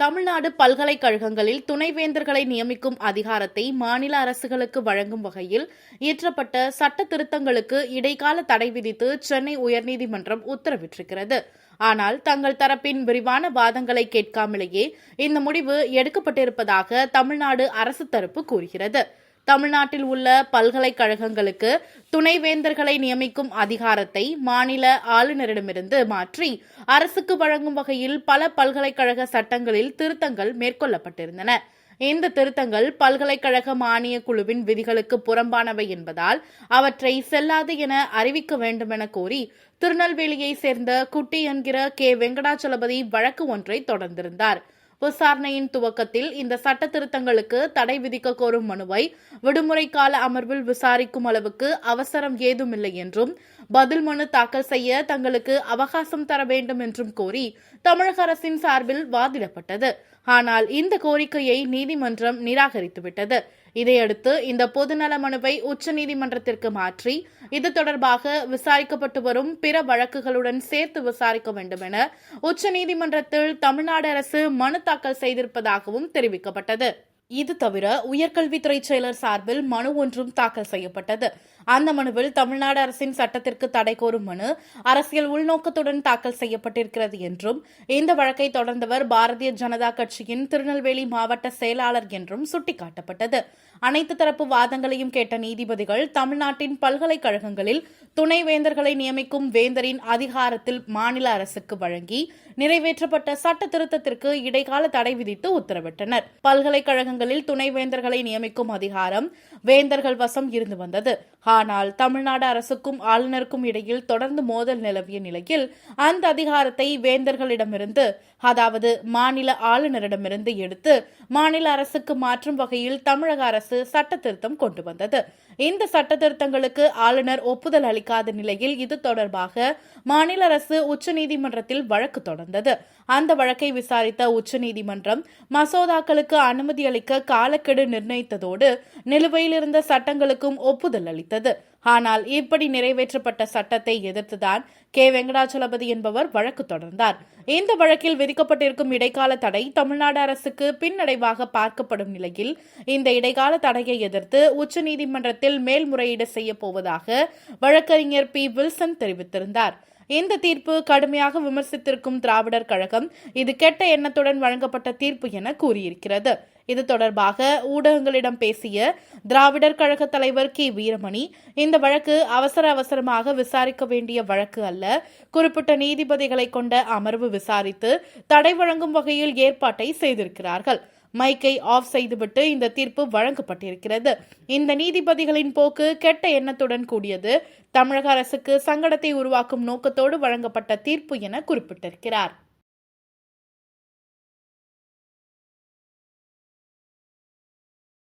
தமிழ்நாடு பல்கலைக்கழகங்களில் துணைவேந்தர்களை நியமிக்கும் அதிகாரத்தை மாநில அரசுகளுக்கு வழங்கும் வகையில் இயற்றப்பட்ட சட்ட திருத்தங்களுக்கு இடைக்கால தடை விதித்து சென்னை உயர்நீதிமன்றம் உத்தரவிட்டிருக்கிறது. ஆனால் தங்கள் தரப்பின் விரிவான வாதங்களை கேட்காமலேயே இந்த முடிவு எடுக்கப்பட்டிருப்பதாக தமிழ்நாடு அரசு தரப்பு கூறுகிறது. தமிழ்நாட்டில் உள்ள பல்கலைக்கழகங்களுக்கு துணைவேந்தர்களை நியமிக்கும் அதிகாரத்தை மாநில ஆளுநரிடமிருந்து மாற்றி அரசுக்கு வழங்கும் வகையில் பல பல்கலைக்கழக சட்டங்களில் திருத்தங்கள் மேற்கொள்ளப்பட்டிருந்தன. இந்த திருத்தங்கள் பல்கலைக்கழக மானிய குழுவின் விதிகளுக்கு புறம்பானவை என்பதால் அவற்றை செல்லாது என அறிவிக்க வேண்டுமென கோரி திருநெல்வேலியை சேர்ந்த குட்டி என்கிற கே. வெங்கடாச்சலபதி வழக்கு ஒன்றை தொடர்ந்திருந்தார். விசாரணையின் துவக்கத்தில் இந்த சட்ட திருத்தங்களுக்கு தடை விதிக்க கோரும் மனுவை விடுமுறை கால அமர்வில் விசாரிக்கும் அளவுக்கு அவசரம் ஏதுமில்லை என்றும் பதில் மனு தாக்கல் செய்ய தங்களுக்கு அவகாசம் தர வேண்டும் என்றும் கோரி தமிழக அரசின் சார்பில் வாதிடப்பட்டது. ஆனால் இந்த கோரிக்கையை நீதிமன்றம் நிராகரித்துவிட்டது. இதையடுத்து இந்த பொதுநல மனுவை உச்சநீதிமன்றத்திற்கு மாற்றி இது தொடர்பாக விசாரிக்கப்பட்டு வரும் பிற வழக்குகளுடன் சேர்த்து விசாரிக்க வேண்டும் என உச்சநீதிமன்றத்தில் தமிழ்நாடு அரசு மனு தாக்கல் செய்திருப்பதாகவும் தெரிவிக்கப்பட்டது. இது தவிர உயர்கல்வித்துறை செயலர் சார்பில் மனு ஒன்றும் தாக்கல் செய்யப்பட்டது. அந்த மனுவில் தமிழ்நாடு அரசின் சட்டத்திற்கு தடை கோரும் மனு அரசியல் உள்நோக்கத்துடன் தாக்கல் செய்யப்பட்டிருக்கிறது என்றும் இந்த வழக்கை தொடர்ந்தவர் பாரதிய ஜனதா கட்சியின் திருநெல்வேலி மாவட்ட செயலாளர் என்றும் சுட்டிக்காட்டப்பட்டது. அனைத்து தரப்பு வாதங்களையும் கேட்ட நீதிபதிகள் தமிழ்நாட்டின் பல்கலைக்கழகங்களில் துணைவேந்தர்களை நியமிக்கும் வேந்தரின் அதிகாரத்தில் மாநில அரசுக்கு வழங்கி நிறைவேற்றப்பட்ட சட்ட திருத்தத்திற்கு இடைக்கால தடை விதித்து உத்தரவிட்டனர். பல்கலைக்கழகங்களில் துணைவேந்தர்களை நியமிக்கும் அதிகாரம் வேந்தர்கள் வசம் இருந்து வந்தது. ஆனால் தமிழ்நாடு அரசுக்கும் ஆளுநருக்கும் இடையில் தொடர்ந்து மோதல் நிலவிய நிலையில் அந்த அதிகாரத்தை வேந்தர்களிடமிருந்து அதாவது மாநில ஆளுநரிடமிருந்து எடுத்து மாநில அரசுக்கு மாற்றும் வகையில் தமிழக அரசு சட்ட திருத்தம் கொண்டு வந்தது. இந்த சட்ட திருத்தங்களுக்கு ஆளுநர் ஒப்புதல் அளிக்காத நிலையில் இது தொடர்பாக மாநில அரசு உச்சநீதிமன்றத்தில் வழக்கு தொடர்ந்தது. அந்த வழக்கை விசாரித்த உச்சநீதிமன்றம் மசோதாக்களுக்கு அனுமதி அளிக்க காலக்கெடு நிர்ணயித்ததோடு நிலுவையில் இருந்த சட்டங்களுக்கும் ஒப்புதல் அளித்தது. ஆனால் இப்படி நிறைவேற்றப்பட்ட சட்டத்தை எதிர்த்துதான் கே. வெங்கடாச்சலபதி என்பவர் வழக்கு தொடர்ந்தார். இந்த வழக்கில் விதிக்கப்பட்டிருக்கும் இடைக்கால தடை தமிழ்நாடு அரசுக்கு பின்னடைவாக பார்க்கப்படும் நிலையில் இந்த இடைக்கால தடையை எதிர்த்து உச்சநீதிமன்றத்தில் மேல்முறையீடு செய்யப்போவதாக வழக்கறிஞர் பி. வில்சன் தெரிவித்திருந்தார். இந்த தீர்ப்பு கடுமையாக விமர்சித்திருக்கும் திராவிடர் கழகம் இது கெட்ட எண்ணத்துடன் வழங்கப்பட்ட தீர்ப்பு என கூறியிருக்கிறது. இது தொடர்பாக ஊடகங்களிடம் பேசிய திராவிடர் கழக தலைவர் கே வீரமணி இந்த வழக்கு அவசர அவசரமாக விசாரிக்க வேண்டிய வழக்கு அல்ல குறிப்பிட்ட நீதிபதிகளை கொண்ட அமர்வு விசாரித்து தடை வழங்கும் வகையில் ஏற்பாட்டை செய்திருக்கிறார்கள். மைக்கை ஆஃப் செய்துவிட்டு இந்த தீர்ப்பு வழங்கப்பட்டிருக்கிறது. இந்த நீதிபதிகளின் போக்கு கெட்ட எண்ணத்துடன் கூடியது. தமிழக அரசுக்கு சங்கடத்தை உருவாக்கும் நோக்கத்தோடு வழங்கப்பட்ட தீர்ப்பு என குறிப்பிட்டிருக்கிறார்.